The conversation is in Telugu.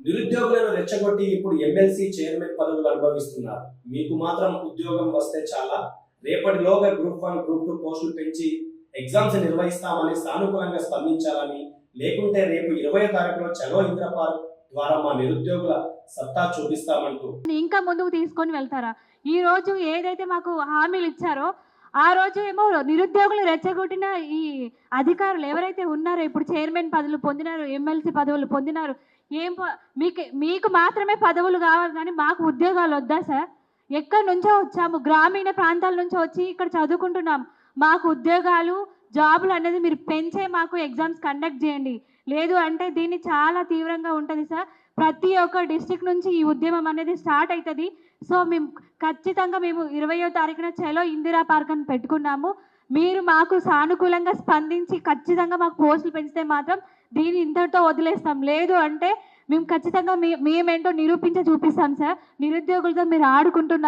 రెచ్చగొట్టి ఇప్పుడు ఎమ్మెల్సీ చైర్మన్ పదవులు అనుభవిస్తున్నారు. మీకు మాత్రం ఉద్యోగం వస్తే చాలా. రేపటిలోగా గ్రూప్ వన్ గ్రూప్ టూ పోస్టులు పెంచి ఎగ్జామ్స్ నిర్వహిస్తామని సానుకూలంగా స్పందించాలని లేకుంటే రేపు ఇరవై తారీఖులో చలో ఇంద్ర పార్క్ ద్వారా మా నిరుద్యోగుల సత్తా చూపిస్తామంటూ. ఇంకా ముందుకు తీసుకొని వెళ్తారా? ఈ రోజు ఏదైతే మాకు హామీలు ఇచ్చారో ఆ రోజు ఏమో నిరుద్యోగులు రెచ్చగొట్టిన ఈ అధికారులు ఎవరైతే ఉన్నారో ఇప్పుడు చైర్మన్ పదవులు పొందినారు ఎమ్మెల్సీ పదవులు పొందినారు ఏం ప- మీకు మీకు మాత్రమే పదవులు కావాలి కానీ మాకు ఉద్యోగాలు వద్దా సార్? ఎక్కడి నుంచో వచ్చాము గ్రామీణ ప్రాంతాల నుంచో వచ్చి ఇక్కడ చదువుకుంటున్నాం. మాకు ఉద్యోగాలు జాబులు అనేది మీరు పెంచే మాకు ఎగ్జామ్స్ కండక్ట్ చేయండి. లేదు అంటే దీన్ని చాలా తీవ్రంగా ఉంటుంది సార్. ప్రతి ఒక్క డిస్టిక్ నుంచి ఈ ఉద్యమం అనేది స్టార్ట్ అవుతుంది సో మేము ఖచ్చితంగా మేము ఇరవయో తారీఖున చలో ఇందిరా పార్క్ అని పెట్టుకున్నాము. మీరు మాకు సానుకూలంగా స్పందించి ఖచ్చితంగా మాకు పోస్టులు పెంచితే మాత్రం దీన్ని ఇంతటితో వదిలేస్తాం. లేదు అంటే మేము ఖచ్చితంగా మీ మేమేంటో నిరూపించి చూపిస్తాం సార్. నిరుద్యోగులతో మీరు ఆడుకుంటున్నారు.